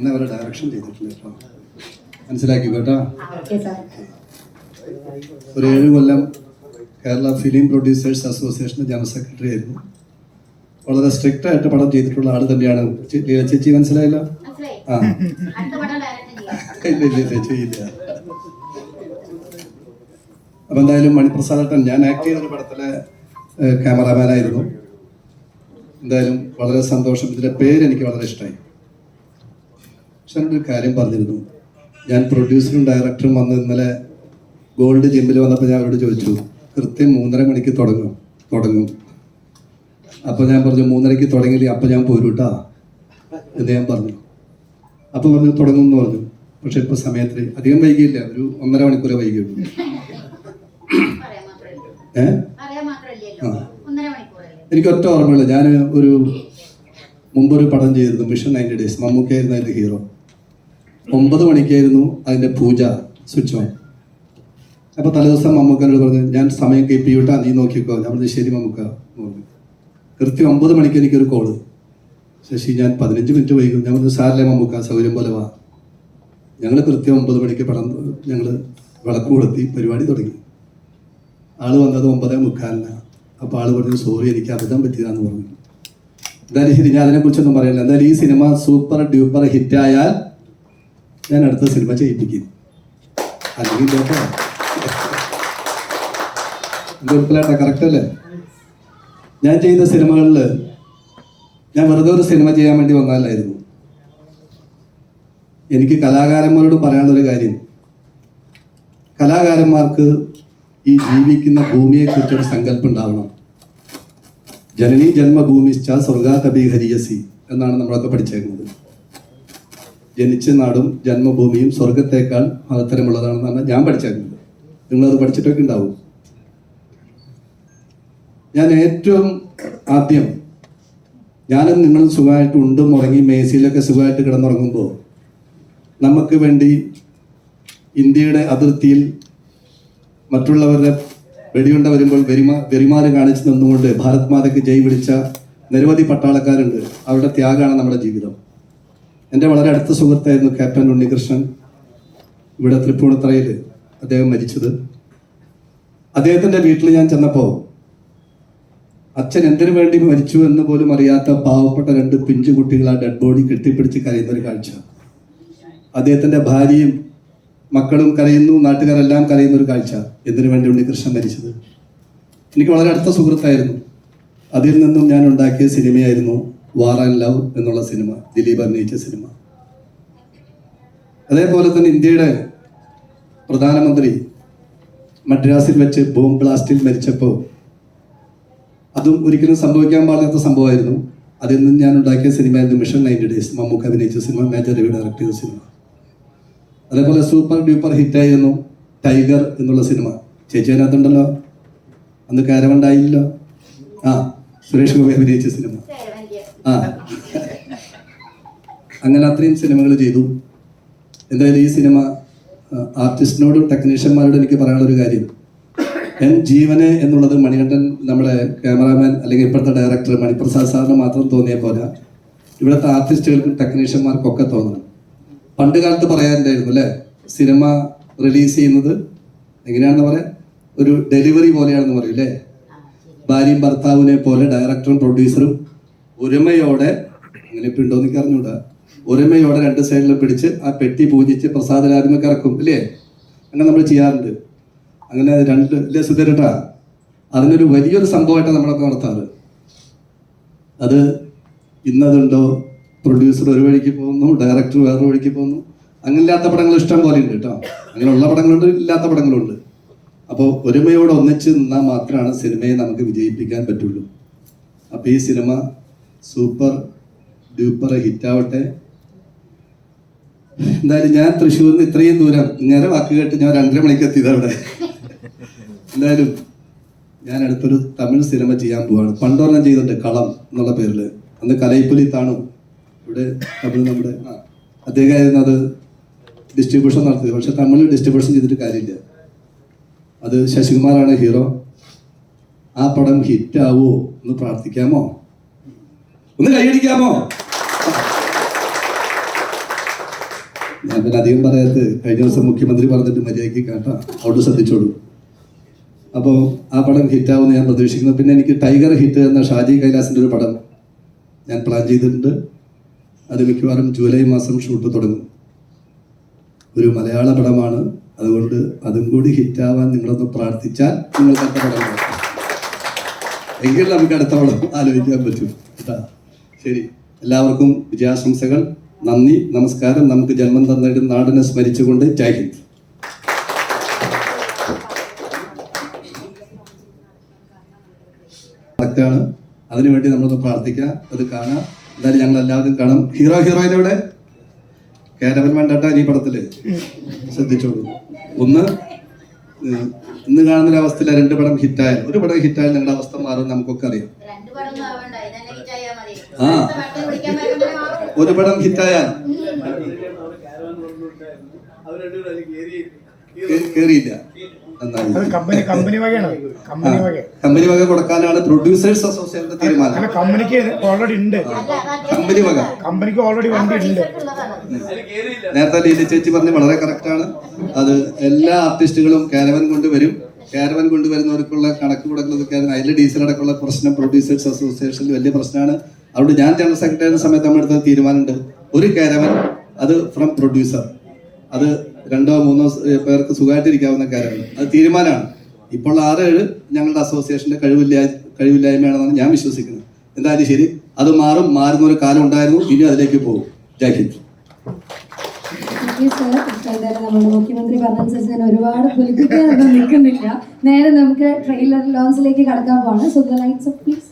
ഇന്ന് ഡയറക്ഷൻ ചെയ്തിട്ടില്ല കേട്ടോ. മനസ്സിലാക്കി കേട്ടോ? ഒരു ഏഴ് കൊല്ലം കേരള ഫിലിം പ്രൊഡ്യൂസേഴ്സ് അസോസിയേഷന്റെ ജനറൽ സെക്രട്ടറി ആയിരുന്നു. വളരെ സ്ട്രിക്റ്റ് ആയിട്ട് പടം ചെയ്തിട്ടുള്ള ആൾ തന്നെയാണ്. ലീല ചേച്ചി മനസ്സിലായല്ലോ? മനസ്സിലായി. ആ. ചെയ്യില്ല അപ്പൊ എന്തായാലും മണിപ്രസാദട്ടൻ ഞാൻ ആക്ട് ചെയ്ത ഒരു പടത്തിലെ ക്യാമറാമാനായിരുന്നു എന്തായാലും വളരെ സന്തോഷം. ഇതിന്റെ പേര് എനിക്ക് വളരെ ഇഷ്ടമായി പക്ഷെ ഒരു കാര്യം പറഞ്ഞിരുന്നു. ഞാൻ പ്രൊഡ്യൂസറും ഡയറക്ടറും വന്ന് ഇന്നലെ ഗോൾഡ് ജിമ്മിൽ വന്നപ്പോൾ ഞാൻ അവരോട് ചോദിച്ചു കൃത്യം മൂന്നര മണിക്ക് തുടങ്ങും തുടങ്ങും. അപ്പോൾ ഞാൻ പറഞ്ഞു മൂന്നരയ്ക്ക് തുടങ്ങിയില്ലേ അപ്പം ഞാൻ പോരൂട്ടാ എന്ന് ഞാൻ പറഞ്ഞു. അപ്പോൾ പറഞ്ഞു തുടങ്ങും എന്ന് പറഞ്ഞു. പക്ഷെ ഇപ്പോൾ സമയത്തിൽ അധികം വൈകിയില്ല ഒരു ഒന്നര മണിക്കൂർ വൈകിയുള്ളൂ. എനിക്ക് ഒറ്റ ഓർമ്മയുള്ളൂ. ഞാൻ ഒരു മുമ്പൊരു പടം ചെയ്തിരുന്നു മിഷൻ നയന്റി ഡേയ്സ് മമ്മൂക്കായിരുന്നു അതിന്റെ ഹീറോ. ഒമ്പത് മണിക്കായിരുന്നു അതിന്റെ പൂജ സ്വിച്ച് ഓൺ അപ്പോൾ തലേദിവസം മമ്മൂക്കനോട് പറഞ്ഞു ഞാൻ സമയം കീപ്പ് വിട്ടാ നീ നോക്കിക്കോ. ഞാൻ പറഞ്ഞു ശരി മമ്മൂക്ക പറഞ്ഞു. കൃത്യം ഒമ്പത് മണിക്ക് എനിക്കൊരു കോൾ ശശി ഞാൻ പതിനഞ്ച് മിനിറ്റ് വൈകും. ഞാൻ പറഞ്ഞു സാറിലെ മമ്മൂക്ക സൗകര്യം പോലെ വാ. ഞങ്ങൾ കൃത്യം ഒമ്പത് മണിക്ക് പടം ഞങ്ങൾ വിളക്ക് കൊളുത്തി പരിപാടി തുടങ്ങി. ആൾ വന്നത് ഒമ്പതേ മുക്കാലിനാണ് അപ്പോൾ ആൾ പറഞ്ഞു സോറി എനിക്ക് അബദ്ധം പറ്റിയതാണെന്ന് പറഞ്ഞു. എന്തായാലും ശരി ഞാൻ അതിനെക്കുറിച്ചൊന്നും പറയില്ല എന്തായാലും ഈ സിനിമ സൂപ്പർ ഡ്യൂപ്പർ ഹിറ്റായാൽ ഞാൻ അടുത്ത സിനിമ ചെയ്യിപ്പിക്കും. അല്ലെങ്കിൽ കേട്ടോ കറക്റ്റ് അല്ലേ? ഞാൻ ചെയ്ത സിനിമകളിൽ ഞാൻ വെറുതെ ഒരു സിനിമ ചെയ്യാൻ വേണ്ടി വന്നാലായിരുന്നു എനിക്ക് കലാകാരന്മാരോട് പറയാനുള്ളൊരു കാര്യം. കലാകാരന്മാർക്ക് ഈ ജീവിക്കുന്ന ഭൂമിയെക്കുറിച്ചൊരു സങ്കല്പം ഉണ്ടാവണം. ജനനി ജന്മഭൂമിശ്ച സ്വർഗാകബി ഹരിയസി എന്നാണ് നമ്മളൊക്കെ പഠിച്ചേക്കുന്നത്. ജനിച്ച നാടും ജന്മഭൂമിയും സ്വർഗത്തേക്കാൾ മഹത്തരമുള്ളതാണെന്നാണ് ഞാൻ പഠിച്ചേക്കുന്നത് നിങ്ങളത് പഠിച്ചിട്ടൊക്കെ ഉണ്ടാവും. ഞാൻ ഏറ്റവും ആദ്യം ഞാനും നിങ്ങളും സുഖമായിട്ട് ഉണ്ടും ഉറങ്ങി മേസിയിലൊക്കെ സുഖമായിട്ട് കിടന്നുറങ്ങുമ്പോൾ നമുക്ക് വേണ്ടി ഇന്ത്യയുടെ അതിർത്തിയിൽ മറ്റുള്ളവരുടെ വെടിയുണ്ട വരുമ്പോൾ വെരിമാ വെറിമാര് കാണിച്ചു നിന്നുകൊണ്ട് ഭാരത് മാതയ്ക്ക് ജയ് വിളിച്ച നിരവധി പട്ടാളക്കാരുണ്ട്. അവരുടെ ത്യാഗമാണ് നമ്മുടെ ജീവിതം. എന്റെ വളരെ അടുത്ത സുഹൃത്തായിരുന്നു ക്യാപ്റ്റൻ ഉണ്ണികൃഷ്ണൻ ഇവിടെ തൃപ്പൂണിത്തറയിൽ അദ്ദേഹം മരിച്ചത്. അദ്ദേഹത്തിന്റെ വീട്ടിൽ ഞാൻ ചെന്നപ്പോൾ അച്ഛൻ എന്തിനു വേണ്ടി മരിച്ചു എന്ന് പോലും അറിയാത്ത പാവപ്പെട്ട രണ്ട് പിഞ്ചു കുട്ടികൾ ആ ഡെഡ് ബോഡി കെട്ടിപ്പിടിച്ച് കരയുന്ന ഒരു കാഴ്ച. അദ്ദേഹത്തിന്റെ ഭാര്യയും മക്കളും കരയുന്നു നാട്ടുകാരെല്ലാം കരയുന്ന ഒരു കാഴ്ച. എന്തിനു വേണ്ടി ഉണ്ണികൃഷ്ണൻ മരിച്ചത്? എനിക്ക് വളരെ അടുത്ത സുഹൃത്തായിരുന്നു. അതിൽ നിന്നും ഞാൻ ഉണ്ടാക്കിയ സിനിമയായിരുന്നു വാർ ആൻഡ് ലവ് എന്നുള്ള സിനിമ ദിലീപ് അഭിനയിച്ച സിനിമ. അതേപോലെ തന്നെ ഇന്ത്യയുടെ പ്രധാനമന്ത്രി മദ്രാസിൽ വെച്ച് ബോംബ് ബ്ലാസ്റ്റിൽ മരിച്ചപ്പോൾ അതും ഒരിക്കലും സംഭവിക്കാൻ പാടില്ലാത്ത സംഭവമായിരുന്നു. അതിൽ നിന്ന് ഞാൻ ഉണ്ടാക്കിയ സിനിമയായിരുന്നു മിഷൻ നയന്റി ഡേയ്സ് മമ്മൂക്ക് അഭിനയിച്ച സിനിമ മേജർ രവി ഡയറക്ട് ചെയ്ത സിനിമ. അതേപോലെ സൂപ്പർ ഡ്യൂപ്പർ ഹിറ്റായിരുന്നു ടൈഗർ എന്നുള്ള സിനിമ. ചേച്ചി അതിനകത്തുണ്ടല്ലോ? അന്ന് കാരമുണ്ടായില്ലോ ആ സുരേഷ് ഗോപി അഭിനയിച്ച സിനിമ. അങ്ങനെ അത്രയും സിനിമകൾ ചെയ്തു. എന്തായാലും ഈ സിനിമ ആർട്ടിസ്റ്റിനോടും ടെക്നീഷ്യന്മാരോടും എനിക്ക് പറയാനുള്ള ഒരു കാര്യം. എൻ ജീവനെ എന്നുള്ളത് മണികണ്ഠൻ നമ്മുടെ ക്യാമറാമാൻ അല്ലെങ്കിൽ ഇപ്പോഴത്തെ ഡയറക്ടർ മണിപ്രസാദ് സാറിന് മാത്രം തോന്നിയ പോലെ ഇവിടുത്തെ ആർട്ടിസ്റ്റുകൾക്കും ടെക്നീഷ്യന്മാർക്കൊക്കെ തോന്നണം. പണ്ട് കാലത്ത് പറയാറുണ്ടായിരുന്നു അല്ലേ? സിനിമ റിലീസ് ചെയ്യുന്നത് എങ്ങനെയാണെന്ന് പറയാം? ഒരു ഡെലിവറി പോലെയാണെന്ന് പറയും ഭാര്യയും ഭർത്താവിനെ പോലെ ഡയറക്ടറും പ്രൊഡ്യൂസറും ഒരുമയോടെ അങ്ങനെ ഇപ്പം ഉണ്ടോ എനിക്ക് അറിഞ്ഞൂടാ. ഒരുമയോടെ രണ്ട് സൈഡിൽ പിടിച്ച് ആ പെട്ടി പൂജിച്ച് പ്രസാദരാജ്മ ഇറക്കും അല്ലേ അങ്ങനെ നമ്മൾ ചെയ്യാറുണ്ട്. അങ്ങനെ രണ്ട് ഇല്ലേ സുധരട്ടാ? അതിനൊരു വലിയൊരു സംഭവമായിട്ടാണ് നമ്മളൊക്കെ നടത്താറ്. അത് ഇന്നതുണ്ടോ? പ്രൊഡ്യൂസർ ഒരു വഴിക്ക് പോകുന്നു ഡയറക്ടർ വേറൊരു വഴിക്ക് പോകുന്നു. അങ്ങനെ ഇല്ലാത്ത പടങ്ങൾ ഇഷ്ടം പോലെ ഉണ്ട് കേട്ടോ. അങ്ങനെയുള്ള പടങ്ങളുണ്ട് ഇല്ലാത്ത പടങ്ങളുണ്ട്. അപ്പോൾ ഒരുമയോടെ ഒന്നിച്ച് നിന്നാൽ മാത്രമാണ് സിനിമയെ നമുക്ക് വിജയിപ്പിക്കാൻ പറ്റുള്ളൂ. അപ്പോൾ ഈ സിനിമ സൂപ്പർ ഡ്യൂപ്പർ ഹിറ്റാവട്ടെ. എന്തായാലും ഞാൻ തൃശ്ശൂരിൽ നിന്ന് ഇത്രയും ദൂരം ഇങ്ങനെ വാക്ക് കേട്ട് ഞാൻ രണ്ടര മണിക്ക് എത്തിയത് അവിടെ. എന്തായാലും ഞാൻ അടുത്തൊരു തമിഴ് സിനിമ ചെയ്യാൻ പോവാണ്. പണ്ടൊരെണ്ണം ചെയ്തിട്ടുണ്ട് കളം എന്നുള്ള പേരിൽ അന്ന് കലൈപ്പുലി താണു. ഇവിടെ തമിഴ് നമ്മുടെ ആ അദ്ദേഹമായിരുന്നു അത് ഡിസ്ട്രിബ്യൂഷൻ നടത്തിയത്. പക്ഷെ തമിഴിൽ ഡിസ്ട്രിബ്യൂഷൻ ചെയ്തിട്ട് കാര്യമില്ല. അത് ശശികുമാറാണ് ഹീറോ ആ പടം ഹിറ്റാവോ എന്ന് പ്രാർത്ഥിക്കാമോ? ഒന്ന് കൈയടിക്കാമോ? ഞാൻ പിന്നെ അധികം പറയാത്ത കഴിഞ്ഞ ദിവസം മുഖ്യമന്ത്രി പറഞ്ഞിട്ട് മര്യാദയ്ക്ക് കേട്ടാ. അവിടെ ശ്രദ്ധിച്ചോളൂ. അപ്പോൾ ആ പടം ഹിറ്റാവുമെന്ന് ഞാൻ പ്രതീക്ഷിക്കുന്നു. പിന്നെ എനിക്ക് ടൈഗർ ഹിറ്റ് എന്ന ഷാജി കൈലാസിന്റെ ഒരു പടം ഞാൻ പ്ലാൻ ചെയ്തിട്ടുണ്ട്. അത് മിക്കവാറും ജൂലൈ മാസം ഷൂട്ട് തുടങ്ങും. ഒരു മലയാള പടമാണ്. അതുകൊണ്ട് അതും കൂടി ഹിറ്റാവാൻ നിങ്ങളൊന്ന് പ്രാർത്ഥിച്ചാൽ നിങ്ങൾക്ക് അടുത്ത പടം. എങ്കിൽ നമുക്ക് അടുത്ത പടം ആലോചിക്കാൻ പറ്റും. കേട്ടാ. ശരി. എല്ലാവർക്കും വിജയാശംസകൾ. നന്ദി നമസ്കാരം. നമുക്ക് ജന്മം തന്നിട്ട് നാടിനെ സ്മരിച്ചുകൊണ്ട് ജയ് ഹിന്ദ്. കറക്റ്റാണ്. അതിനുവേണ്ടി നമ്മളൊന്ന് പ്രാർത്ഥിക്കാം. അത് കാണാം. എന്തായാലും ഞങ്ങൾ എല്ലാവരും കാണാം. ഹീറോ ഹീറോയിൻ അവിടെ കേരവൻ വേണ്ടട്ട ഈ പടത്തിൽ? ശ്രദ്ധിച്ചോളൂ. ഒന്ന് ഇന്ന് കാണുന്ന ഒരു രണ്ട് പടം ഹിറ്റായാലും ഒരു പടം ഹിറ്റായാലും നിങ്ങളുടെ അവസ്ഥ മാറും നമുക്കൊക്കെ അറിയാം രണ്ട് പടം ഒന്നും ആവണ്ട ഇതന്നെ ഹിറ്റായാ മതി ആ. ഒരു പടം ഹിറ്റായാൽ. കേ- കേറിയില്ല. കമ്പനി വക. കൊടുക്കാനാണ് പ്രൊഡ്യൂസേഴ്സ് അസോസിയേഷന്റെ തീരുമാനം. കമ്പനിക്ക് ഓൾറെഡി ഉണ്ട്. കമ്പനി വക. കമ്പനിക്ക് ഓൾറെഡി വണ്ടി ഉണ്ട് നേരത്തെ ലീല ചേച്ചി പറഞ്ഞ് വളരെ കറക്റ്റാണ് അത് എല്ലാ ആർട്ടിസ്റ്റുകളും കാരവൻ കൊണ്ടുവരും. കാരവൻ കൊണ്ടുവരുന്നവർക്കുള്ള കണക്ക് കൊടുക്കുന്നതൊക്കെ അതിൽ ഡീസൽ അടക്കമുള്ള പ്രശ്നം പ്രൊഡ്യൂസേഴ്സ് അസോസിയേഷനിൽ വലിയ പ്രശ്നമാണ്. അതുകൊണ്ട് ഞാൻ ജനറൽ സെക്രട്ടറിയുടെ സമയത്ത് നമ്മൾ എടുത്ത തീരുമാനമുണ്ട്. ഒരു കാരവൻ അത് ഫ്രം പ്രൊഡ്യൂസർ അത് രണ്ടോ മൂന്നോ പേർക്ക് സുഖമായിട്ടിരിക്കാവുന്ന കാരവൻ. അത് തീരുമാനമാണ്. ഇപ്പോൾ ആറ് ഏഴ് ഞങ്ങളുടെ അസോസിയേഷന്റെ കഴിവില്ല കഴിവില്ലായ്മയാണെന്നാണ് ഞാൻ വിശ്വസിക്കുന്നത്. എന്തായാലും ശരി? അത് മാറും മാറുന്ന ഒരു കാലം ഉണ്ടായിരുന്നു ഇനി അതിലേക്ക് പോകും. ജയ് മുഖ്യമന്ത്രി പറഞ്ഞനുസരിച്ച് ഒരുപാട് നിൽക്കുന്നില്ല. നേരെ നമുക്ക് ട്രെയിലർ ലോഞ്ചിലേക്ക് കടക്കാൻ പോവാണ്. So the lights off please